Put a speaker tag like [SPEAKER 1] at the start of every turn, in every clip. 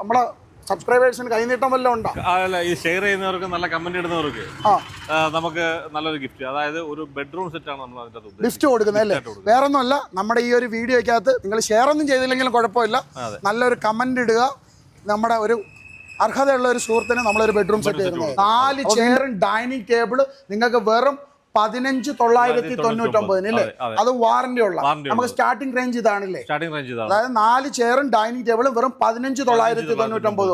[SPEAKER 1] നമ്മളെ സബ്സ്ക്രൈബേഴ്സിന് കൈനീട്ടം വല്ലതും ഉണ്ടോ?
[SPEAKER 2] അല്ല ഈ ഷെയർ ചെയ്യുന്നവർക്ക് നല്ല കമന്റ് ഇടുന്നവർക്ക് നമുക്ക് നല്ലൊരു ഗിഫ്റ്റ് അതായത് ഒരു ബെഡ്റൂം സെറ്റ് ആണ് നമ്മൾ അതിന്റെ
[SPEAKER 1] ഗിഫ്റ്റ് കൊടുക്കുന്നത് അല്ലേ. വേറെ ഒന്നുമല്ല നമ്മുടെ ഈ ഒരു വീഡിയോയ്ക്കകത്ത് നിങ്ങൾ ഷെയർ ഒന്നും ചെയ്തില്ലെങ്കിലും കുഴപ്പമില്ല. നല്ലൊരു കമന്റ് ഇടുക. നമ്മുടെ ഒരു അർഹതയുള്ള ഒരു സുഹൃത്തിന് നമ്മളൊരു ബെഡ്റൂം സെറ്റ് ചെയ്യുന്നത്. നാല് ചെയറും ഡൈനിങ് ടേബിൾ നിങ്ങൾക്ക് വെറും പതിനഞ്ച് തൊള്ളായിരത്തി തൊണ്ണൂറ്റൊമ്പതിന് അല്ലേ?
[SPEAKER 2] അതെ,
[SPEAKER 1] വാറന്റി ഉള്ള. നമുക്ക്. സ്റ്റാർട്ടിംഗ് റേഞ്ച് ഇതാണല്ലേ? അതായത് നാല് ചെയറും ഡൈനിങ് ടേബിളും വെറും പതിനഞ്ച് തൊള്ളായിരത്തി തൊണ്ണൂറ്റൊമ്പത്.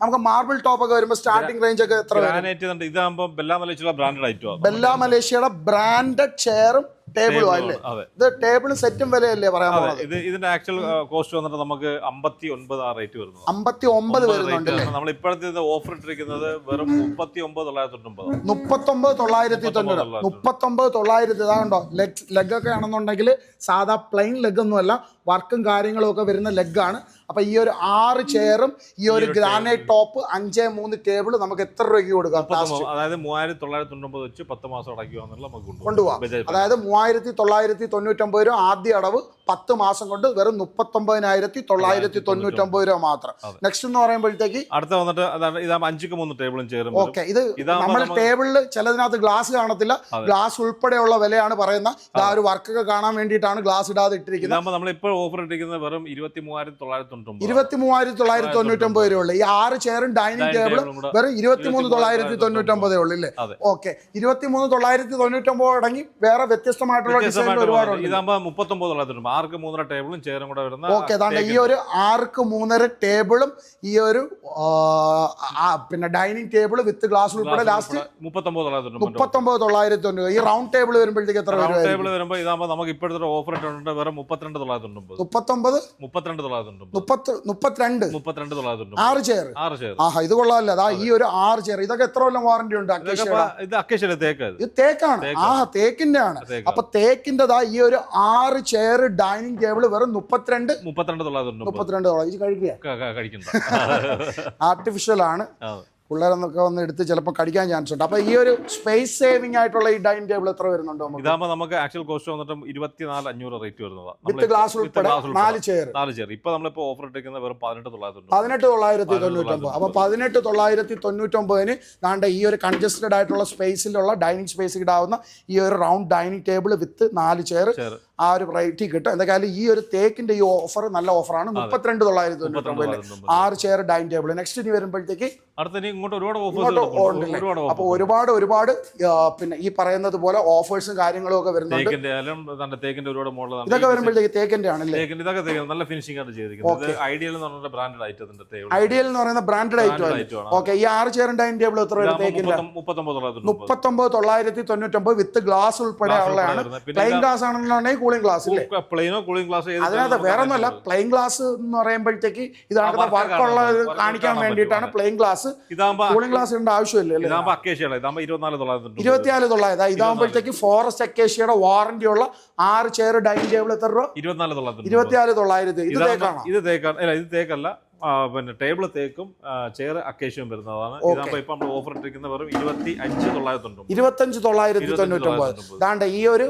[SPEAKER 1] നമുക്ക് മാർബിൾ ടോപ്പ് ഒക്കെ വരുമ്പോൾ സ്റ്റാർട്ടിംഗ് റേഞ്ച് ഒക്കെ എത്ര
[SPEAKER 2] ഇതാകുമ്പോൾ ബെല്ലാ മലേച്ചുള്ള ബ്രാൻഡഡ് ഐറ്റം
[SPEAKER 1] ബെല്ല മലേഷ്യയുടെ ബ്രാൻഡഡ് ചെയറും ടേബിളും അല്ലേ? ഇത് ടേബിളും സെറ്റും വിലയല്ലേ പറയാൻ
[SPEAKER 2] ഇത് ഇതിന്റെ ആക്ച്വൽ കോസ്റ്റ് വന്നിട്ട് നമുക്ക് അമ്പത്തി ഒൻപത് ആ റേറ്റ് വരുന്നത്.
[SPEAKER 1] അമ്പത്തി ഒമ്പത് വരുന്നുണ്ട്
[SPEAKER 2] നമ്മൾ ഇപ്പോഴത്തെ ഓഫർ ഇട്ടിരിക്കുന്നത് വെറും മുപ്പത്തി ഒമ്പത് തൊള്ളായിരത്തി തൊണ്ണൂറ്റൊമ്പത്
[SPEAKER 1] മുപ്പത്തൊമ്പത് തൊള്ളായിരത്തി തൊണ്ണൂറ്
[SPEAKER 2] തൊള്ളായിരത്തി.
[SPEAKER 1] മുപ്പത്തൊമ്പത് തൊള്ളായിരത്തി ഇതാണ്ടോ ലെഗ് ലെഗ് ഒക്കെ ആണെന്നുണ്ടെങ്കിൽ സാധാ പ്ലെയിൻ ലെഗ് ഒന്നുമല്ല വർക്കും കാര്യങ്ങളും ഒക്കെ വരുന്ന ആണ്. അപ്പൊ ഈ ഒരു ആറ് ചെയറും ഈ ഒരു ഗ്രാനൈറ്റ് ടോപ്പ് അഞ്ച് മൂന്ന് ടേബിൾ നമുക്ക് എത്ര രൂപയ്ക്ക് കൊടുക്കാം?
[SPEAKER 2] അതായത് മൂവായിരത്തി തൊള്ളായിരത്തി തൊണ്ണൂറ്റൊമ്പത് വെച്ച് പത്ത് മാസം അടയ്ക്കുക എന്നുള്ള നമുക്ക്. കൊണ്ടുപോകാം.
[SPEAKER 1] അതായത് മൂവായിരത്തി തൊള്ളായിരത്തി തൊണ്ണൂറ്റൊമ്പത് രൂപ ആദ്യ അടവ് പത്ത് മാസം കൊണ്ട് വെറും മുപ്പത്തൊമ്പതിനായിരത്തി തൊള്ളായിരത്തി തൊണ്ണൂറ്റൊമ്പത് രൂപ മാത്രം. നെക്സ്റ്റ് എന്ന് പറയുമ്പോഴത്തേക്ക്
[SPEAKER 2] അടുത്ത വന്നിട്ട് അഞ്ചുക്ക് മൂന്ന് ടേബിളും ചേർന്ന്
[SPEAKER 1] ഓക്കെ ഇത് നമ്മൾ ടേബിളിൽ ചിലതിനകത്ത് ഗ്ലാസ് കാണത്തില്ല. ഗ്ലാസ് ഉൾപ്പെടെയുള്ള വിലയാണ് പറയുന്നത്. ആ ഒരു വർക്കൊക്കെ കാണാൻ വേണ്ടിയിട്ടാണ് ഗ്ലാസ് ഇടാതെ ഇട്ടിരിക്കുന്നത്.
[SPEAKER 2] ഇതാകുമ്പോൾ നമ്മൾ ഇപ്പോൾ ഓഫർ ഇട്ടിരിക്കുന്നത് വെറും ഇരുപത്തി മൂവായിരത്തി തൊള്ളായിരത്തി തൊണ്ണൂറ്റൊമ്പത്
[SPEAKER 1] ഇരുപത്തി മൂവായിരത്തി തൊള്ളായിരത്തി തൊണ്ണൂറ്റൊമ്പത് രൂപ ഉള്ളു. ഈ ആറ് ചെയറും ഡൈനിങ് ടേബിളും വെറും ഇരുപത്തി മൂന്ന് തൊള്ളായിരത്തി തൊണ്ണൂറ്റൊമ്പതേ ഉള്ളു ഇല്ലേ. ഓക്കെ ഇരുപത്തി മൂന്ന് തൊള്ളായിരത്തി തൊണ്ണൂറ്റൊമ്പത് അടങ്ങി വേറെ വ്യത്യസ്തമായിട്ടുള്ള ഡിസൈൻ ഒരുപാടുണ്ട്.
[SPEAKER 2] ഇതാകുമ്പോൾ മുപ്പത്തൊമ്പത് തൊള്ളായിരത്തി ആർക്ക് മൂന്നര ടേബിളും ചെയറും കൂടെ വരുന്ന
[SPEAKER 1] ഓക്കെ അതാണ്ട് ഈ ഒരു ആർക്ക് മൂന്നര ടേബിളും ഈ ഒരു പിന്നെ ഡൈനിങ് ടേബിൾ വിത്ത് ഗ്ലാസ് ഉൾപ്പെടെ ലാസ്റ്റ്
[SPEAKER 2] മുപ്പത്തൊമ്പത് തൊള്ളായിരത്തി
[SPEAKER 1] മുപ്പത്തൊമ്പത് തൊള്ളായിരത്തി തൊണ്ണൂറ്. ഈ റൗണ്ട് ടേബിൾ വരുമ്പോഴത്തേക്ക് എത്ര
[SPEAKER 2] റൗണ്ട് ടേബിൾ വരുമ്പോൾ ഇതാകുമ്പോൾ നമുക്ക് ഇപ്പോഴത്തെ ഓഫർ ഇട്ടുണ്ട് വേറെ മുപ്പത്തിരണ്ട് തൊള്ളായിരത്തി ഒൻപത്
[SPEAKER 1] മുപ്പത്തൊമ്പത്?
[SPEAKER 2] മുപ്പത്തിരണ്ട് തൊള്ളായിരത്തി
[SPEAKER 1] മുപ്പത്തി മുപ്പത്തിരണ്ട്?
[SPEAKER 2] മുപ്പത്തിരണ്ട് തൊള്ളായിരത്തി
[SPEAKER 1] ആറ് ചെയർ?
[SPEAKER 2] ആറ് ചെയർ.
[SPEAKER 1] ആഹാ ഇത് കൊള്ളാമല്ലോ അതാ ഈ ഒരു ആറ് ചെയർ. ഇതൊക്കെ എത്ര കൊല്ലം വാറന്റി ഉണ്ട്?
[SPEAKER 2] ഇതൊക്കെ
[SPEAKER 1] അക്കേഷ്യയുടെ
[SPEAKER 2] ഇപ്പൊ- ഇത് ഇത്.
[SPEAKER 1] ഇത് തേക്കാണ്.
[SPEAKER 2] ആ
[SPEAKER 1] ആഹാ തേക്കിന്റെ ആണ്
[SPEAKER 2] തേക്കാണ്.
[SPEAKER 1] അപ്പൊ തേക്കിന്റെതാ ഈ ഒരു ആറ് ചെയർ ഡൈനിങ് ടേബിൾ വെറും മുപ്പത്തിരണ്ട്
[SPEAKER 2] മുപ്പത്തിരണ്ട് തൊള്ളായിരത്തി
[SPEAKER 1] മുപ്പത്തിരണ്ട് തോളം ഇത് കഴിക്കുക. ആർട്ടിഫിഷ്യൽ ആണ്. പിള്ളേരെന്നൊക്കെ വന്ന് എടുത്ത് ചിലപ്പോൾ കടിക്കാൻ ചാൻസ് ഉണ്ട്. അപ്പോൾ ഈ ഒരു സ്പേസ് സേവിംഗ് ആയിട്ടുള്ള ഈ ഡൈനിങ് ടേബിൾ എത്ര വരുന്നുണ്ടോ നമുക്ക്?
[SPEAKER 2] ഇതാകുമ്പോൾ നമുക്ക് ആക്ച്വൽ കോസ്റ്റ് വന്നിട്ട് ഇരുപത്തിനാല് അഞ്ഞൂറ് റേറ്റ് വരുന്നതാണ്
[SPEAKER 1] വിത്ത് ഗ്ലാസ് ഉൾപ്പെടെ നാല് ചെയർ
[SPEAKER 2] നാല് ചെയർ ഇപ്പോൾ നമ്മളിപ്പോൾ ഓഫർ ഇട്ടിരിക്കുന്നത് വെറും പതിനെട്ട് തൊള്ളായിരത്തി
[SPEAKER 1] പതിനെട്ട് തൊള്ളായിരത്തി തൊണ്ണൂറ്റൊമ്പത് അപ്പൊ പതിനെട്ട് തൊള്ളായിരത്തി തൊണ്ണൂറ്റൊമ്പതിന് ദാണ്ട ഈ ഒരു കൺജസ്റ്റഡ് ആയിട്ടുള്ള സ്പേസിലുള്ള ഡൈനിങ് സ്പേസ് ഇടാവുന്ന ഈ ഒരു റൗണ്ട് ഡൈനിങ് ടേബിൾ വിത്ത് നാല് ചെയർ ആ ഒരു റേറ്റിൽ കിട്ടും. എന്തായാലും ഈ ഒരു തേക്കിന്റെ ഈ ഓഫർ നല്ല ഓഫറാണ് മുപ്പത്തിരണ്ട് തൊള്ളായിരത്തി തൊണ്ണൂറ്റൊമ്പതിൽ
[SPEAKER 2] തൊണ്ണൂറ്.
[SPEAKER 1] ആറ് ചെയർ ഡൈനിങ് ടേബിൾ നെക്സ്റ്റ് ഇനി വരുമ്പോഴത്തേക്ക്
[SPEAKER 2] അടുത്ത ഇനി ഇങ്ങോട്ട് ഒരുപാട് ഓഫേഴ്സ്
[SPEAKER 1] ഉണ്ടല്ലേ?
[SPEAKER 2] ഒരുപാട്
[SPEAKER 1] അപ്പൊ ഒരുപാട് ഒരുപാട് പിന്നെ ഈ പറയുന്നത് പോലെ ഓഫേഴ്സും കാര്യങ്ങളും ഒക്കെ വരുന്നുണ്ട്.
[SPEAKER 2] തേക്കിന്റെ ഒരുപാട് മോഡൽ
[SPEAKER 1] ഇതൊക്കെ വരുമ്പോഴത്തേക്ക് തേക്കിന്റെ ആണല്ലേ?
[SPEAKER 2] ഇതൊക്കെ നല്ല ഫിനിഷിംഗ് ആണ് ചെയ്തിരിക്കുന്നത്. ഐഡിയൽ എന്ന് പറഞ്ഞ ബ്രാൻഡഡ് ഐറ്റത്തിന്റെ ടേബിൾ
[SPEAKER 1] ഐഡിയൽ എന്ന് പറയുന്ന ബ്രാൻഡഡ് ഐറ്റം ഓക്കെ ഈ ആറ് ചെയർ ഡൈനിങ് ടേബിൾ എത്ര വരും തേക്കിന്റെ?
[SPEAKER 2] മുപ്പത്തൊമ്പത് തൊള്ളായിരത്തി
[SPEAKER 1] തൊണ്ണൂറ്റൊമ്പത് വിത്ത് ഗ്ലാസ് ഉൾപ്പെടെ
[SPEAKER 2] ആണ്
[SPEAKER 1] ഉള്ളതാണ്. പ്ലെയിൻ ഗ്ലാസ് ആണെന്നുണ്ടെങ്കിൽ കൂളിംഗ് ഗ്ലാസ് ഇല്ലേ?
[SPEAKER 2] പ്ലെയിനോ കൂളിംഗ് ഗ്ലാസ്
[SPEAKER 1] അതിനകത്ത് വേറെ ഒന്നുമല്ല. പ്ലെയിൻ ഗ്ലാസ് എന്ന് പറയുമ്പോഴത്തേക്ക് ഇതാണ്
[SPEAKER 2] വർക്ക്
[SPEAKER 1] വർക്കുള്ള കാണിക്കാൻ വേണ്ടിയിട്ടാണ് പ്ലെയിൻ ഗ്ലാസ് കൂളിംഗ് ഗ്ലാസ് ഇടേണ്ട ആവശ്യമില്ല
[SPEAKER 2] അക്കേഷ്യയാണ് ഇരുപത്തിനാല് തൊള്ളായിരത്തി
[SPEAKER 1] ഇരുപത്തിനാല് തൊള്ളായിരം ഇതാകുമ്പോഴത്തേക്ക് ഫോറസ്റ്റ് അക്കേഷ്യയുടെ വാറന്റി ഉള്ള ആറ് ചെയർ ഡൈനിങ് ടേബിൾ എത്ര രൂപ?
[SPEAKER 2] ഇരുപത്തിനാല് തൊള്ളായിരത്തി
[SPEAKER 1] ഇരുപത്തിനാല് തൊള്ളായിരത്തി ഇത് തേക്കാണ്?
[SPEAKER 2] ഇത് തേക്കാണ് അല്ല ഇത് തേക്കല്ല. പിന്നെ ടേബിൾ തേക്കും ചെയർ അക്കേഷ്യവും വരുന്നതാണ്. ഇതാകുമ്പോ ഇപ്പൊ നമ്മൾ ഓഫർ ഇട്ടിരിക്കുന്ന വെറും ഇരുപത്തി അഞ്ച് തൊള്ളായിരത്തി ഇരുപത്തി
[SPEAKER 1] ഇരുപത്തഞ്ച് തൊള്ളായിരത്തി തൊണ്ണൂറ്റൊമ്പത് ദാണ്ട ഈ ഒരു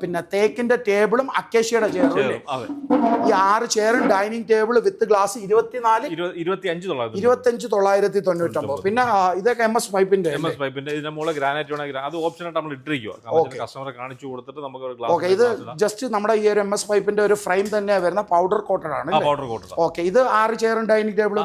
[SPEAKER 1] പിന്നെ തേക്കിന്റെ ടേബിളും അക്കേഷ്യയുടെ ചെയറും ഈ ആറ് ചെയറും ഡൈനിങ് ടേബിൾ വിത്ത് ഗ്ലാസ് ഇരുപത്തിനാല്
[SPEAKER 2] ഇരുപ- ഇരുപത്തി അഞ്ച് തൊള്ളായിരത്തി
[SPEAKER 1] തൊണ്ണൂറ്റൊമ്പത്. പിന്നെ ഇതൊക്കെ എം എസ് പൈപ്പിന്റെ
[SPEAKER 2] എം എസ് പൈപ്പിന്റെ ഇതിന്റെ മുകളിൽ ഗ്രാനൈറ്റ് വേണമെങ്കിൽ അത് ഓപ്ഷൻ ആയിട്ട് നമ്മൾ ഇട്ടിരിക്കുക കസ്റ്റമറെ കാണിച്ചു കൊടുത്തിട്ട് നമുക്ക്
[SPEAKER 1] ഓക്കെ ഇത് ജസ്റ്റ് നമ്മുടെ ഈ ഒരു എം എസ് പൈപ്പിന്റെ ഒരു ഫ്രെയിം തന്നെയാണ് വരുന്ന പൗഡർ കോട്ടഡ് ആണ്
[SPEAKER 2] പൗഡർ കോട്ടഡ്
[SPEAKER 1] ഓക്കെ ഇത് ആറ് ചെയറും ഡൈനിങ് ടേബിൾ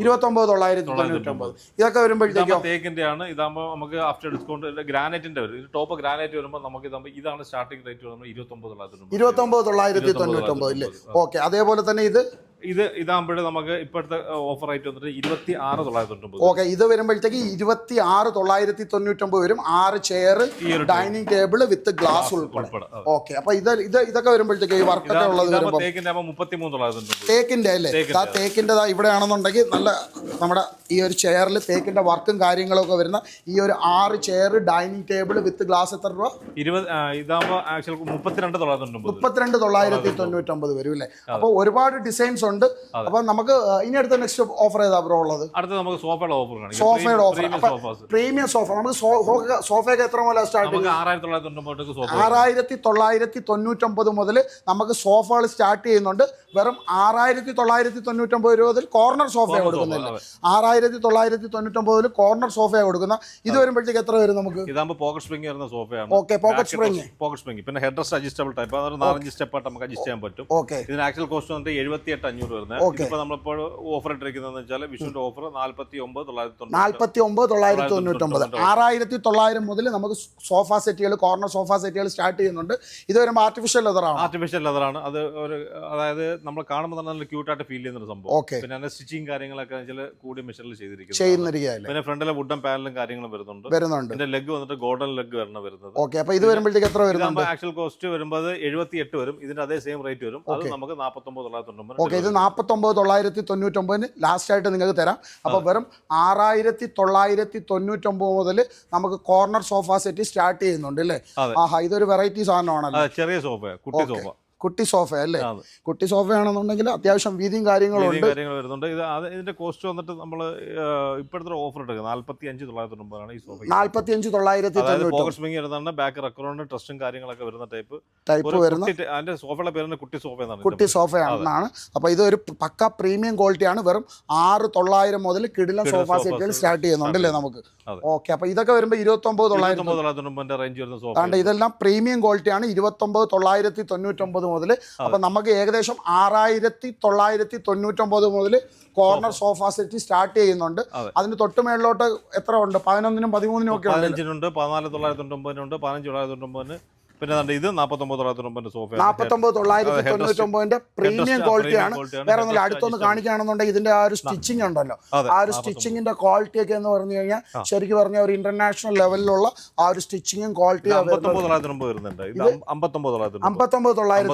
[SPEAKER 2] ഇരുപത്തൊമ്പത് തൊള്ളായിരത്തി
[SPEAKER 1] തൊണ്ണൂറ്റി ഒമ്പത് ഇതൊക്കെ വരുമ്പോഴത്തേക്കോ?
[SPEAKER 2] തേക്കിന്റെ ആണ്. ഇതാകുമ്പോൾ നമുക്ക് ആഫ്റ്റർ ഡിസ്കൗണ്ട് ഗ്രാനൈറ്റിന്റെ വരും ടോപ്പ് ഗ്രാനൈറ്റ് വരുമ്പോൾ നമുക്ക് ഇതാണ് സ്റ്റാർട്ടിംഗ് റേറ്റ് വരുമ്പോൾ ഇരുപത്തൊമ്പത് തൊള്ളായിരത്തി
[SPEAKER 1] ഇരുപത്തൊമ്പത് തൊള്ളായിരത്തി തൊണ്ണൂറ്റൊമ്പത് ഇല്ലേ? ഓക്കെ അതേപോലെ തന്നെ ഇത്
[SPEAKER 2] ഇത് ഇതാകുമ്പോഴേ നമുക്ക് ഇപ്പോഴത്തെ ഓഫർ ആയിട്ട് വന്നിട്ട് ഇരുപത്തി ആറ് തൊള്ളായിരത്തി തൊണ്ണൂറ്
[SPEAKER 1] ഓക്കെ ഇത് വരുമ്പോഴത്തേക്ക് ഇരുപത്തി ആറ് തൊള്ളായിരത്തി തൊണ്ണൂറ്റൊമ്പത് വരും ആറ് chair dining table with glass ഉൾപ്പെടെ. ഓക്കെ അപ്പൊ ഇത് ഇത് ഇതൊക്കെ വരുമ്പോഴത്തേക്ക് ഈ വർക്കൊക്കെ ഉള്ളത്
[SPEAKER 2] തേക്കിന്റെ
[SPEAKER 1] അല്ലേ? ആ തേക്കിന്റെ ദാ ഇവിടെ ആണെന്നുണ്ടെങ്കിൽ നല്ല നമ്മുടെ ഈ ഒരു ചെയറിൽ തേക്കിന്റെ വർക്കും കാര്യങ്ങളും ഒക്കെ വരുന്ന ഈ ഒരു ആറ് chair dining table with glass എത്ര രൂപ?
[SPEAKER 2] ഇരുപത് ഇതാകുമ്പോൾ മുപ്പത്തിരണ്ട് തൊള്ളായിരത്തി
[SPEAKER 1] മുപ്പത്തിരണ്ട് തൊള്ളായിരത്തി തൊണ്ണൂറ്റൊമ്പത് വരും അല്ലേ? അപ്പോൾ ഒരുപാട് ഡിസൈൻസ് ഉണ്ട്. അപ്പോൾ നമുക്ക് ഇനി അടുത്ത നെക്സ്റ്റ് ഓഫർ ഏതാ ബ്രോ ഉള്ളത്?
[SPEAKER 2] അടുത്ത നമുക്ക് സോഫയുടെ ഓഫർ
[SPEAKER 1] സോഫയുടെ ഓഫർ
[SPEAKER 2] പ്രീമിയം
[SPEAKER 1] സോഫ നമുക്ക് സോഫയൊക്കെ എത്ര മുതലാണ് സ്റ്റാർട്ട്
[SPEAKER 2] ആറായിരത്തി തൊള്ളായിരത്തി
[SPEAKER 1] തൊണ്ണൂറ്റൊമ്പത് മുതൽ നമുക്ക് സോഫകൾ സ്റ്റാർട്ട് ചെയ്യുന്നുണ്ട്. വെറും ആറായിരത്തി തൊള്ളായിരത്തി തൊണ്ണൂറ്റൊമ്പത് രൂപയിൽ കോർണർ സോഫയാണ് കൊടുക്കുന്നില്ല. ആറായിരത്തി തൊള്ളായിരത്തി തൊണ്ണൂറ്റൊമ്പതിൽ കോർണർ സോഫയാണ് കൊടുക്കുന്ന ഇത് വരുമ്പോഴത്തേക്ക് എത്ര വരും നമുക്ക്?
[SPEAKER 2] ഇതാകുമ്പോൾ പോക്കറ്റ് സ്പ്രിംഗ് വരുന്ന സോഫയാണ്.
[SPEAKER 1] Okay pocket spring
[SPEAKER 2] pocket spring പിന്നെ ഹെഡ് റെസ്റ്റ് അഡ്ജസ്റ്റബിൾ ടൈപ്പ് അതൊരു നാലഞ്ച് സ്റ്റെപ്പായിട്ട് നമുക്ക് അഡ്ജസ്റ്റ് ചെയ്യാൻ പറ്റും.
[SPEAKER 1] ഓക്കെ
[SPEAKER 2] ഇതിന് ആക്ച്വൽ കോസ്റ്റ് വന്നിട്ട് എഴുപത്തി എട്ട് അഞ്ഞൂറ് വരുന്നത്. ഇതിപ്പോൾ നമ്മളിപ്പോൾ ഓഫർ ഇട്ടിരിക്കുന്നതെന്ന് വെച്ചാൽ വിഷുവിന്റെ ഓഫർ നാല്പത്തി ഒമ്പത് തൊള്ളായിരത്തി തൊണ്ണൂറ്
[SPEAKER 1] നാൽപ്പത്തി ഒമ്പത്. തൊള്ളായിരത്തി തൊണ്ണൂറ്റൊമ്പത് ആറായിരത്തി തൊള്ളായിരം മുതൽ നമുക്ക് സോഫ സെറ്റുകൾ കോർണർ സോഫ സെറ്റുകൾ സ്റ്റാർട്ട് ചെയ്യുന്നുണ്ട്. ഇത് വരുമ്പോൾ ആർട്ടിഫിഷ്യൽ ലെതറാണ്
[SPEAKER 2] ആർട്ടിഫിഷ്യൽ ലെതറാണ് അത് ഒരു അതായത് നമ്മൾ കാണുമ്പോൾ തന്നെ നല്ല ക്യൂട്ടായിട്ട് ഫീൽ ചെയ്യുന്ന ഒരു സംഭവം.
[SPEAKER 1] ഓക്കെ.
[SPEAKER 2] പിന്നെ അതിന്റെ സ്റ്റിച്ചിങ് കാര്യങ്ങളൊക്കെ വെച്ചാൽ കൂടിയ മെഷീനിൽ ചെയ്തിരിക്കുന്നത്
[SPEAKER 1] ചെയ്യുന്നിരിക്കുകയാണ്
[SPEAKER 2] പിന്നെ ഫ്രണ്ടിലെ വുഡൻ പാനലും കാര്യങ്ങളും വരുന്നുണ്ട്.
[SPEAKER 1] വരുന്നുണ്ട്.
[SPEAKER 2] ഇതിന്റെ ലെഗ് വന്നിട്ട് ഗോൾഡൻ ലെഗ് വരണം വരുന്നത്.
[SPEAKER 1] ഓക്കെ. അപ്പൊ ഇത് വരുമ്പോഴത്തേക്ക് എത്ര വരുന്നുണ്ട്?
[SPEAKER 2] ആക്ച്വൽ കോസ്റ്റ് വരുമ്പോൾ എഴുപത്തി എട്ട് വരും. ഇതിന്റെ അതേ സെയിം റേറ്റ് വരും. അത് നമുക്ക് നാൽപ്പത്തൊമ്പത് തൊള്ളായിരത്തി തൊണ്ണൂറ്
[SPEAKER 1] ഓക്കെ. ഇത് നാൽപ്പത്തൊമ്പത് തൊള്ളായിരത്തി തൊണ്ണൂറ്റൊമ്പതിന് ലാസ്റ്റ് ആയിട്ട് നിങ്ങൾക്ക് തരാം. അപ്പോൾ വെറും ആറായിരത്തി തൊള്ളായിരത്തി തൊണ്ണൂറ്റൊമ്പത് മുതൽ നമുക്ക് കോർണർ സോഫ സെറ്റ് സ്റ്റാർട്ട് ചെയ്യുന്നുണ്ട് അല്ലേ. ആഹാ ഇതൊരു വെറൈറ്റി സാധനമാണല്ലോ.
[SPEAKER 2] ചെറിയ സോഫ കുട്ടി സോഫ
[SPEAKER 1] കുട്ടി സോഫ അല്ലേ കുട്ടി സോഫയാണെന്നുണ്ടെങ്കിൽ അത്യാവശ്യം വീതിയും കാര്യങ്ങളും ഉണ്ട്.
[SPEAKER 2] കാര്യങ്ങൾ വരുന്നുണ്ട്. ഇത് അത് ഇതിന്റെ കോസ്റ്റ് വന്നിട്ട് നമ്മൾ ഇപ്പോഴത്തെ ഓഫർ എടുക്കുക നാല്പത്തി അഞ്ച് തൊള്ളായിരത്തി തൊണ്ണൂറാണ് ഈ സോഫ
[SPEAKER 1] നാൽപ്പത്തി അഞ്ച് തൊള്ളായിരത്തി
[SPEAKER 2] തൊണ്ണൂറ്റി വരുന്നുണ്ട് ബാക്ക് റെക്കോർഡ് ട്രസ്റ്റും കാര്യങ്ങളൊക്കെ വരുന്ന ടൈപ്പ്
[SPEAKER 1] ടൈപ്പ് വരുന്ന
[SPEAKER 2] കുട്ടി അതിന്റെ സോഫയുടെ പേര് കുട്ടി സോഫ എന്നാണ്
[SPEAKER 1] കുട്ടി സോഫയാണെന്നാണ്. അപ്പോൾ ഇതൊരു പക്ക പ്രീമിയം ക്വാളിറ്റി ആണ്. വെറും ആറ് തൊള്ളായിരം മുതൽ കിടിലം സോഫ സെറ്റുകൾ സ്റ്റാർട്ട് ചെയ്യുന്നുണ്ട്. അല്ലേ നമുക്ക്. ഓക്കെ അപ്പോൾ ഇതൊക്കെ വരുമ്പോൾ ഇരുപത്തൊമ്പത് തൊള്ളായിരത്തി
[SPEAKER 2] റേഞ്ച് വരുന്ന സോഫ
[SPEAKER 1] ഇരുപത്തി ഇതെല്ലാം പ്രീമിയം ക്വാളിറ്റിയാണ് ഇരുപത്തൊമ്പത് തൊള്ളായിരത്തി തൊണ്ണൂറ്റൊമ്പത് മുതൽ അപ്പം നമുക്ക് ഏകദേശം ആറായിരത്തി തൊള്ളായിരത്തി തൊണ്ണൂറ്റൊമ്പത് മുതൽ കോർണർ സോഫ സെറ്റി സ്റ്റാർട്ട് ചെയ്യുന്നുണ്ട് അതിന് തൊട്ട് മേളിലോട്ട് എത്ര ഉണ്ട്? പതിനൊന്നിനും പതിമൂന്നിനും ഒക്കെ ഉണ്ട്
[SPEAKER 2] പതിനഞ്ചിനുണ്ട് പതിനാല് തൊള്ളായിരത്തി തൊണ്ണൂറ്റൊമ്പതിനുണ്ട് പതിനഞ്ച് തൊള്ളായിരത്തി തൊണ്ണൂറ്റൊമ്പതിന് പിന്നെ ഇത് നാൽപ്പത്തൊമ്പത് തൊള്ളായിരത്തി സോഫ
[SPEAKER 1] നാൽപ്പത്തൊമ്പത് തൊള്ളായിരത്തി. തൊണ്ണൂറ്റൊമ്പതിന്റെ പ്രീമിയം ക്വാളിറ്റിയാണ്. വേറെ ഒന്നുമില്ല. അടുത്തൊന്ന്. കാണിക്കുകയാണെന്നുണ്ടെങ്കിൽ ഇതിന്റെ ആ ഒരു സ്റ്റിച്ചിങ് ഉണ്ടല്ലോ. ആ ഒരു
[SPEAKER 2] 49.
[SPEAKER 1] സ്റ്റിച്ചിങ്ങിന്റെ ക്വാളിറ്റി ഒക്കെ എന്ന് പറഞ്ഞു കഴിഞ്ഞാൽ ശരിക്കും പറഞ്ഞ ഒരു ഇന്റർനാഷണൽ ലെവലിലുള്ള ആ ഒരു സ്റ്റിച്ചിങ്ങും ക്വാളിറ്റിയും
[SPEAKER 2] അമ്പത്തൊമ്പത് തൊള്ളായിരത്തി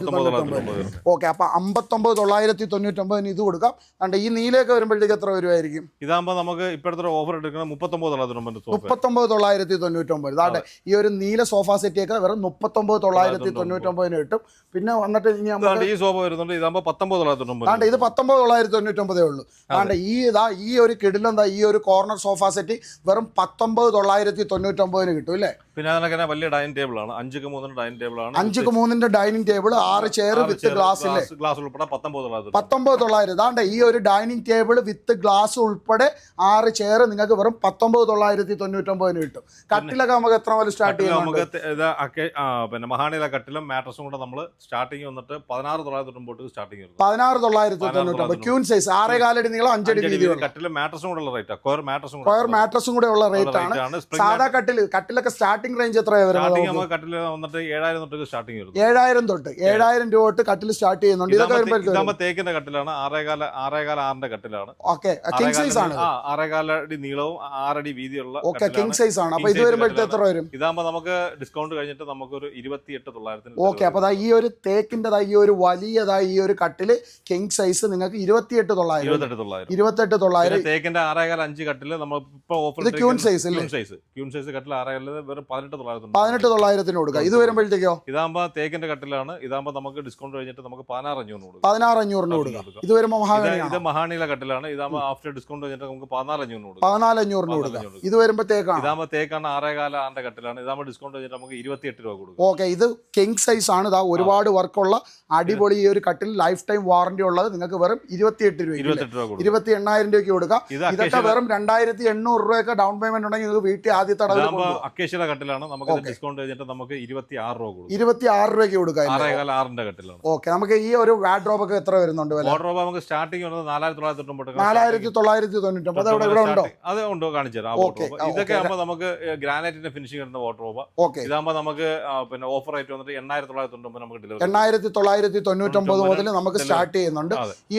[SPEAKER 1] ഓക്കെ അപ്പൊ അമ്പത്തൊമ്പത് തൊള്ളായിരത്തി തൊണ്ണൂറ്റൊമ്പതിന് ഇത് കൊടുക്കാം. കണ്ട ഈ നീലയൊക്കെ വരുമ്പോഴത്തേക്ക് എത്ര വരുമായിരിക്കും
[SPEAKER 2] ഇതാകുമ്പോൾ നമുക്ക് ഇപ്പോഴത്തെ ഓഫർ എടുക്കുന്നത് മുപ്പത്തൊമ്പത് തൊള്ളായിരത്തി സോഫ
[SPEAKER 1] മുപ്പത്തൊമ്പത് തൊള്ളായിരത്തി തൊണ്ണൂറ്റൊമ്പത്. അതാണ്ട് ഈ ഒരു നീല സോഫ സെറ്റ് ഒക്കെ വെറും മുപ്പത്തൊമ്പത് തൊള്ളായിരത്തി തൊണ്ണൂറ്റൊമ്പതിന് കിട്ടും. പിന്നെ വന്നിട്ട് ഇനി
[SPEAKER 2] ഈ സോഫ വരുന്നുണ്ട്. ഇതാകുമ്പോൾ പത്തൊമ്പത് തൊള്ളായിരത്തി
[SPEAKER 1] ഇത് പത്തൊമ്പത് തൊള്ളായിരത്തി തൊണ്ണൂറ്റൊമ്പതേ ഉള്ളൂ. ആണ്ട് ഈ ഇതാ ഈ ഒരു കിടിലെന്താ ഈ ഒരു കോർണർ സോഫ സെറ്റ് വെറും പത്തൊമ്പത് തൊള്ളായിരത്തി തൊണ്ണൂറ്റൊമ്പതിന് കിട്ടും അല്ലേ
[SPEAKER 2] പിന്നെ അതിനൊക്കെ വലിയ ഡൈനിങ് ടേബിൾ ആണ്. അഞ്ചുക്ക് മൂന്നിന്റെ ഡൈനിങ് ടേബിൾ ആണ്.
[SPEAKER 1] അഞ്ചുക്ക് മൂന്നിന്റെ ഡൈനിങ് ടേബിൾ ആറ് ചെയർ വിത്ത് ഗ്ലാസ്
[SPEAKER 2] ഗ്ലാസ് ഉൾപ്പെടെ പത്തൊമ്പത് തൊള്ളായിരത്തി
[SPEAKER 1] പത്തൊമ്പത് തൊള്ളായിരം. ഇതാണ്ട് ഈ ഒരു ഡൈനിങ് ടേബിൾ വിത്ത് ഗ്ലാസ് ഉൾപ്പെടെ ആറ് ചെയർ നിങ്ങൾക്ക് വെറും പത്തൊമ്പത് തൊള്ളായിരത്തി തൊണ്ണൂറ്റൊമ്പതിന് കിട്ടും. കട്ടിലൊക്കെ നമുക്ക് എത്ര മുതൽ സ്റ്റാർട്ട് ചെയ്യാം
[SPEAKER 2] നമുക്ക് പിന്നെ മഹാണിയിലെ കട്ടിലും മാട്രസും കൂടെ നമ്മൾ സ്റ്റാർട്ടിങ് വന്നിട്ട് പതിനാറ് തൊള്ളായിരത്തി തൊണ്ണൂറ്റി സ്റ്റാർട്ടിങ്
[SPEAKER 1] പതിനാറ് തൊള്ളായിരത്തി തൊണ്ണൂറ്റൊമ്പത്. ക്യൂൻ സൈസ് ആറേ കാലടി നീളം അഞ്ചടി വീതിയുള്ള.
[SPEAKER 2] കട്ടിലും മാട്രസും കൂടെ ഉള്ള റേറ്റ് ആണ് മാട്രസും
[SPEAKER 1] മാട്രസും കൂടെ ഉള്ള റേറ്റ് ആണ്. സാധാ കട്ടിൽ കട്ടിലൊക്കെ സ്റ്റാർട്ടിംഗ് റേഞ്ച് എത്രയാണ് വരുന്നത് നമുക്ക്?
[SPEAKER 2] നമുക്ക് വന്നിട്ട് ഏഴായിരം തൊട്ട് സ്റ്റാർട്ടിങ് വരുന്നത്
[SPEAKER 1] ഏഴായിരം തൊട്ട്. ഏഴായിരം രൂപ തൊട്ട് കട്ടിൽ സ്റ്റാർട്ട് ചെയ്യുന്നുണ്ട്. ഇതൊക്കെ
[SPEAKER 2] തേക്കിന്റെ കട്ടിലാണ്. ആറേകാല ആറേകാല ആറിന്റെ കട്ടിലാണ്.
[SPEAKER 1] ഓക്കെ. കിങ് സൈസ് ആണ്
[SPEAKER 2] ആറേകാല അടി നീളവും ആറടി വീതിയുള്ള
[SPEAKER 1] ഓക്കെ
[SPEAKER 2] കട്ടിലാണ്.
[SPEAKER 1] കിങ് സൈസ് ആണ്. അപ്പൊ ഇത് വരുമ്പോഴത്തെ എത്ര വരും?
[SPEAKER 2] ഇതാകുമ്പോ നമുക്ക് ഡിസ്കൗണ്ട് കഴിഞ്ഞിട്ട് ഇരുപത്തിയെട്ട് തൊള്ളായിരത്തിന്
[SPEAKER 1] ഓക്കെ അപ്പൊ ഈ ഒരു തേക്കിന്റെ ദാ ഈ ഒരു വലിയതായി ഈ ഒരു കട്ടിൽ കിങ് സൈസ് നിങ്ങൾക്ക് ഇരുപത്തിയെട്ട് തൊള്ളായിരം
[SPEAKER 2] ഇരുപത്തെട്ട് തൊള്ളായിരം.
[SPEAKER 1] ഇരുപത്തെട്ട് തൊള്ളായിരം.
[SPEAKER 2] പിന്നെ തേക്കിന്റെ ആറേകാല അഞ്ച് കട്ടിൽ നമ്മൾ ഇപ്പൊ ഓഫർ സൈസ് ക്യൂൺ സൈസ് കട്ടിൽ ആറേകാല വെറും പതിനെട്ട് തൊള്ളായിരത്തി
[SPEAKER 1] പതിനെട്ട് തൊള്ളായിരത്തിന് കൊടുക്കുക ഇത് വരുമ്പോഴത്തേക്കോ?
[SPEAKER 2] ഇതാകുമ്പോ തേക്കിന്റെ കട്ടിലാണ്. ഇതാകുമ്പോ നമുക്ക് ഡിസ്കൗണ്ട് കഴിഞ്ഞിട്ട് നമുക്ക് പതിനാറ് അഞ്ഞൂറ് കൊടുക്കും.
[SPEAKER 1] പതിനാറ് അഞ്ഞൂറിന് കൊടുക്കുക
[SPEAKER 2] കൊടുക്കാം.
[SPEAKER 1] ഇത് വരുമ്പോൾ
[SPEAKER 2] ഇത് മഹാണിയിലെ കട്ടിലാണ്. ഇതാകുമ്പോ ആഫ്റ്റർ ഡിസ്കൗണ്ട് കഴിഞ്ഞിട്ട് നമുക്ക് പതിനാല് അഞ്ഞൂറിന് കൊടുക്കും
[SPEAKER 1] പതിനാല് അഞ്ഞൂറിന് കൊടുക്കുക
[SPEAKER 2] ഇത്
[SPEAKER 1] ഇത് വരുമ്പോഴത്തേക്കാണ്
[SPEAKER 2] ഇതാകുമ്പോ തേക്കാണ് ആറേകാല ആറിന്റെ കട്ടിലാണ്. ഡിസ്കൗണ്ട് കഴിഞ്ഞിട്ട് നമുക്ക് ഇരുപത്തിയെട്ട് രൂപ കൊടുക്കും.
[SPEAKER 1] ഓക്കെ ഇത് കിങ് സൈസ് ആണ്. ഇതാ ഒരുപാട് വർക്കുള്ള അടിപൊളി ഈ ഒരു കട്ടിൽ ലൈഫ് ടൈം വാറന്റി ഉള്ളത്. നിങ്ങൾക്ക് വെറും ഇരുപത്തിയെട്ട് രൂപ ഇരുപത്തി എണ്ണായിരം രൂപയ്ക്ക് കൊടുക്കാം. ഇതൊക്കെ വെറും രണ്ടായിരത്തി എണ്ണൂറ് രൂപയൊക്കെ ഡൗൺ പേയ്മെന്റ് ഉണ്ടെങ്കിൽ നിങ്ങൾക്ക് വീട്ടിൽ ആദ്യത്തെ
[SPEAKER 2] കട്ടിലാണ്. നമുക്ക്. ഡിസ്കൗണ്ട് കഴിഞ്ഞിട്ട് നമുക്ക് ഇരുപത്തി ആറ് രൂപ കൊടുക്കും.
[SPEAKER 1] ഇരുപത്തി ആറ് രൂപയ്ക്ക് കൊടുക്കാം
[SPEAKER 2] ആറേകാല ആറിന്റെ കട്ടിലാണ്.
[SPEAKER 1] ഓക്കെ നമുക്ക് ഈ ഒരു വാഡ്രോബ് ഒക്കെ എത്ര വരുന്നുണ്ട്
[SPEAKER 2] വാഡ്രോബ് നമുക്ക് സ്റ്റാർട്ടിങ് വരുന്നത് നാലായിരത്തി തൊള്ളായിരത്തി തൊണ്ണൂറ്റി
[SPEAKER 1] നാലായിരത്തി തൊള്ളായിരത്തി തൊണ്ണൂറ്റി ഒമ്പത് ഇവിടെ ഉണ്ടോ
[SPEAKER 2] അത് ഉണ്ടോ കാണിച്ചു തരാം. ഇതൊക്കെ. ആകുമ്പോൾ നമുക്ക് ഗ്രാനൈറ്റിന്റെ ഫിനിഷിംഗ് വരുന്ന വാഡ്രോബ്
[SPEAKER 1] ഓക്കെ
[SPEAKER 2] ഇതാകുമ്പോൾ നമുക്ക് പിന്നെ ഓഫർ ആയിട്ട് വന്നിട്ട് എണ്ണായിരത്തി തൊള്ളായിരത്തി തൊണ്ണൂറ്റി നമുക്ക് ഡെലിവറി
[SPEAKER 1] എണ്ണായിരത്തി തൊള്ളായിരത്തി തൊണ്ണൂറ്റൊമ്പത് മുതൽ നമുക്ക് സ്റ്റാർട്ട് ചെയ്യുന്നുണ്ട്. ഈ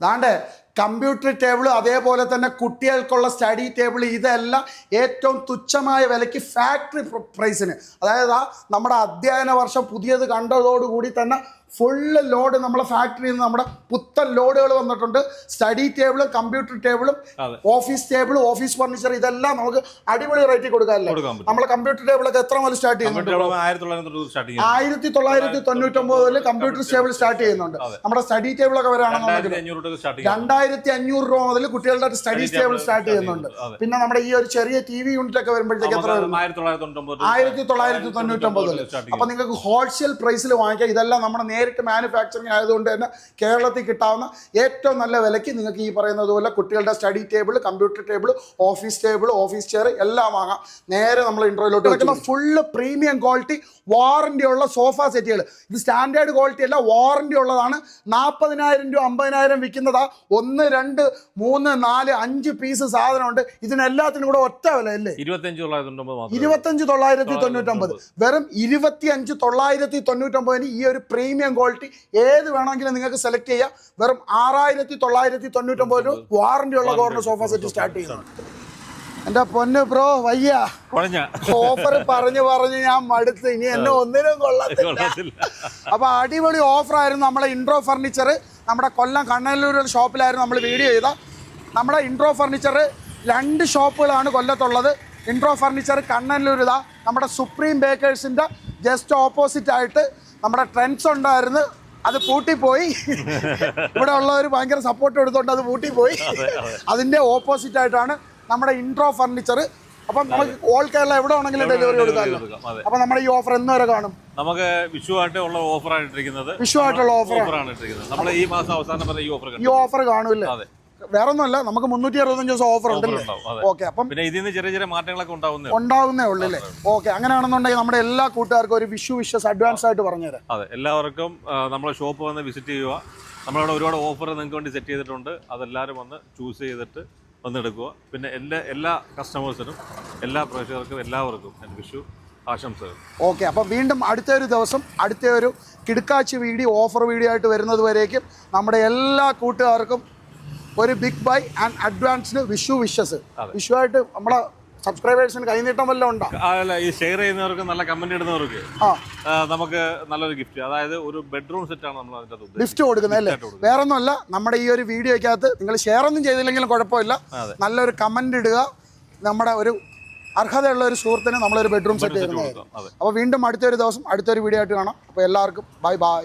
[SPEAKER 1] ദാണ്ട് കമ്പ്യൂട്ടർ ടേബിൾ അതേപോലെ തന്നെ കുട്ടികൾക്കുള്ള സ്റ്റഡി ടേബിൾ ഇതെല്ലാം ഏറ്റവും തുച്ഛമായ വിലയ്ക്ക് ഫാക്ടറി പ്രൈസിന്. അതായത് ആ നമ്മുടെ അധ്യയന വർഷം പുതിയത് കണ്ടതോടുകൂടി തന്നെ ഫുള്ള് ലോഡ് നമ്മളെ ഫാക്ടറിയിൽ നിന്ന് നമ്മുടെ പുത്തൻ ലോഡുകൾ വന്നിട്ടുണ്ട്. സ്റ്റഡി ടേബിളും കമ്പ്യൂട്ടർ ടേബിളും ഓഫീസ് ടേബിൾ ഓഫീസ് ഫർണിച്ചർ ഇതെല്ലാം നമുക്ക് അടിപൊളി റേറ്റിൽ കൊടുക്കാമല്ലേ നമ്മളെ കമ്പ്യൂട്ടർ ടേബിളൊക്കെ എത്ര മുതൽ സ്റ്റാർട്ട് ചെയ്യുന്നുണ്ട്?
[SPEAKER 2] ആയിരത്തി തൊള്ളായിരത്തി
[SPEAKER 1] തൊണ്ണൂറ്റൊമ്പത് തൊണ്ണൂറ്റൊമ്പതിൽ കമ്പ്യൂട്ടർ ടേബിൾ സ്റ്റാർട്ട് ചെയ്യുന്നുണ്ട്. നമ്മുടെ സ്റ്റഡി ടേബിൾ ഒക്കെ വരാണെന്നുണ്ടെങ്കിൽ
[SPEAKER 2] രണ്ടായിരത്തി അഞ്ഞൂറ്
[SPEAKER 1] രൂപ മുതൽ കുട്ടികളുടെ സ്റ്റഡി ടേബിൾ സ്റ്റാർട്ട് ചെയ്യുന്നുണ്ട്. പിന്നെ നമ്മുടെ ഈ ഒരു ചെറിയ ടി വി യൂണിറ്റ് ഒക്കെ വരുമ്പോഴത്തേക്ക് എത്ര വരും?
[SPEAKER 2] ആയിരത്തി തൊള്ളായിരത്തി തൊണ്ണൂറ്റൊമ്പത്
[SPEAKER 1] ആയിരത്തി തൊള്ളായിരത്തി തൊണ്ണൂറ്റൊമ്പതിൽ അപ്പൊ നിങ്ങൾക്ക് ഹോൾസെയിൽ പ്രൈസിൽ വാങ്ങിക്കാം ഇതെല്ലാം നമ്മുടെ നേരിട്ട് മാനുഫാക്ചറിങ് ആയതുകൊണ്ട് തന്നെ കേരളത്തിൽ കിട്ടാവുന്ന ഏറ്റവും നല്ല വിലയ്ക്ക് നിങ്ങൾക്ക് ഈ പറയുന്നത് പോലെ കുട്ടികളുടെ study table computer table office table office chair എല്ലാം വാങ്ങാം. നേരെ നമ്മൾ ഇൻട്രോയിലോട്ട് വെക്കുന്ന ഫുള്ള് പ്രീമിയം ക്വാളിറ്റി വാറണ്ടി ഉള്ള സോഫ സെറ്റുകൾ ഇത് സ്റ്റാൻഡേർഡ് ക്വാളിറ്റി അല്ല വാറണ്ടി ഉള്ളതാണ്. നാൽപ്പതിനായിരം രൂപ അമ്പതിനായിരം വിൽക്കുന്നതാ. ഒന്ന് രണ്ട് മൂന്ന് നാല് അഞ്ച് പീസ് സാധനമുണ്ട്. ഇതിനെല്ലാത്തിനും കൂടെ ഒറ്റ വില അല്ലേ? ഇരുപത്തഞ്ച് തൊള്ളായിരത്തി തൊണ്ണൂറ്റൊമ്പത് വെറും ഇരുപത്തി അഞ്ച് തൊള്ളായിരത്തി തൊണ്ണൂറ്റൊമ്പതിന് ഈ ഒരു പ്രീമിയം ക്വാളിറ്റി ഏത് വേണമെങ്കിലും നിങ്ങൾക്ക് സെലക്ട് ചെയ്യാം. വെറും ആറായിരത്തി തൊള്ളായിരത്തി തൊണ്ണൂറ്റൊമ്പത് രൂപ വാറന്റി ഉള്ള കോർണർ സോഫ സെറ്റ് സ്റ്റാർട്ട് ചെയ്യുന്നുണ്ട് എന്റെ പൊന്ന് ബ്രോ വയ്യ. ഓഫർ പറഞ്ഞു പറഞ്ഞു ഞാൻ മടുത്ത്. ഇനി എന്നെ ഒന്നിനും കൊള്ളത്തില്ല. അപ്പൊ അടിപൊളി ഓഫറായിരുന്നു നമ്മളെ ഇൻട്രോ ഫർണിച്ചർ നമ്മുടെ കൊല്ലം കണ്ണല്ലൂർ ഷോപ്പിലായിരുന്നു നമ്മൾ വീഡിയോ ചെയ്ത. നമ്മുടെ ഇൻട്രോ ഫർണിച്ചർ രണ്ട് ഷോപ്പുകളാണ് കൊല്ലത്തുള്ളത്. Intro furniture കണ്ണല്ലൂരിതാ. നമ്മുടെ സുപ്രീം ബേക്കേഴ്സിന്റെ ജസ്റ്റ് ഓപ്പോസിറ്റ് ആയിട്ട് നമ്മുടെ ട്രെൻഡ്സ് ഉണ്ടായിരുന്നു അത് പൂട്ടിപ്പോയി. ഇവിടെ ഉള്ളവർ ഭയങ്കര സപ്പോർട്ട് എടുത്തോണ്ട് അത് പൂട്ടിപ്പോയി. അതിന്റെ ഓപ്പോസിറ്റ് ആയിട്ടാണ് നമ്മുടെ ഇൻട്രോ ഫർണിച്ചർ അപ്പം നമുക്ക് ഓൾ കേരള എവിടെ വേണമെങ്കിലും ഡെലിവറി കൊടുക്കാമല്ലോ അപ്പൊ നമ്മുടെ ഈ ഓഫർ എന്ന് വരെ കാണും.
[SPEAKER 2] നമുക്ക് വിഷുവായിട്ടുള്ള ഓഫർ ആയിട്ടിരിക്കുന്നത് ഇട്ടിരിക്കുന്നത്.
[SPEAKER 1] വിഷുവായിട്ടുള്ള ഓഫറാണ്
[SPEAKER 2] ആണ്. ഇട്ടിരിക്കുന്നത്. നമ്മൾ ഈ മാസം അവസാനം വരെ ഈ ഓഫർ
[SPEAKER 1] ഈ ഓഫർ കാണൂല്ലേ?
[SPEAKER 2] അതെ.
[SPEAKER 1] വേറെ ഒന്നുമല്ല നമുക്ക് മുന്നൂറ്റി അറുപത്തഞ്ച് ദിവസം ഓഫർ ഉണ്ടല്ലേ? ഓക്കെ അപ്പം
[SPEAKER 2] പിന്നെ ഇതിൽ നിന്ന് ചെറിയ ചെറിയ മാറ്റങ്ങളൊക്കെ ഉണ്ടാവുന്നേ
[SPEAKER 1] ഉണ്ടാവുന്നേ ഉള്ളൂ അല്ലേ? ഓക്കെ അങ്ങനെയാണെന്നുണ്ടെങ്കിൽ നമ്മുടെ എല്ലാ കൂട്ടുകാർക്കും ഒരു വിഷു വിഷസ് അഡ്വാൻസ് ആയിട്ട് പറഞ്ഞുതരാം.
[SPEAKER 2] അതെ എല്ലാവർക്കും നമ്മുടെ നമ്മളെ ഷോപ്പ് വന്ന് വിസിറ്റ് ചെയ്യുക. നമ്മളവിടെ ഒരുപാട് ഓഫർ നിങ്ങൾക്ക് വേണ്ടി സെറ്റ് ചെയ്തിട്ടുണ്ട്. അതെല്ലാവരും വന്ന് ചൂസ് ചെയ്തിട്ട് വന്നെടുക്കുക പിന്നെ എല്ലാ എല്ലാ കസ്റ്റമേഴ്സിനും എല്ലാ പ്രേക്ഷകർക്കും എല്ലാവർക്കും എന്റെ വിഷു ആശംസകൾ.
[SPEAKER 1] ഓക്കെ അപ്പം വീണ്ടും അടുത്ത ഒരു ദിവസം അടുത്ത ഒരു കിടുക്കാച്ചി വീഡിയോ ഓഫർ വീഡിയോ ആയിട്ട് വരുന്നത് വരേക്കും. നമ്മുടെ എല്ലാ കൂട്ടുകാർക്കും ഒരു big bye and advanced Vishu wishes. Vishu ആയിട്ട് നമ്മളെ സബ്സ്ക്രൈബേഴ്സിന് കൈനീട്ടം വല്ലതും ഉണ്ടോ?
[SPEAKER 2] അല്ല ഈ ഷെയർ ചെയ്യുന്നവർക്ക് നല്ല കമന്റ് ഇടുന്നവർക്ക് നമുക്ക് നല്ലൊരു ഗിഫ്റ്റ് അതായത് ഒരു ബെഡ്റൂം സെറ്റ് ആണ് നമ്മൾ അതിന്റെ
[SPEAKER 1] ഗിഫ്റ്റ് കൊടുക്കുന്നത് അല്ലേ? വേറെ ഒന്നുമല്ല നമ്മുടെ ഈ ഒരു വീഡിയോയ്ക്കകത്ത് നിങ്ങൾ ഷെയർ ഒന്നും ചെയ്തില്ലെങ്കിലും കുഴപ്പമില്ല. നല്ലൊരു കമന്റ് ഇടുക. നമ്മുടെ ഒരു അർഹതയുള്ള ഒരു സുഹൃത്തിന് നമ്മളൊരു ബെഡ്റൂം സെറ്റ്.
[SPEAKER 2] അതെ.
[SPEAKER 1] അപ്പോൾ വീണ്ടും അടുത്തൊരു ദിവസം അടുത്തൊരു വീഡിയോ ആയിട്ട് കാണാം. അപ്പോൾ എല്ലാവർക്കും ബൈ ബൈ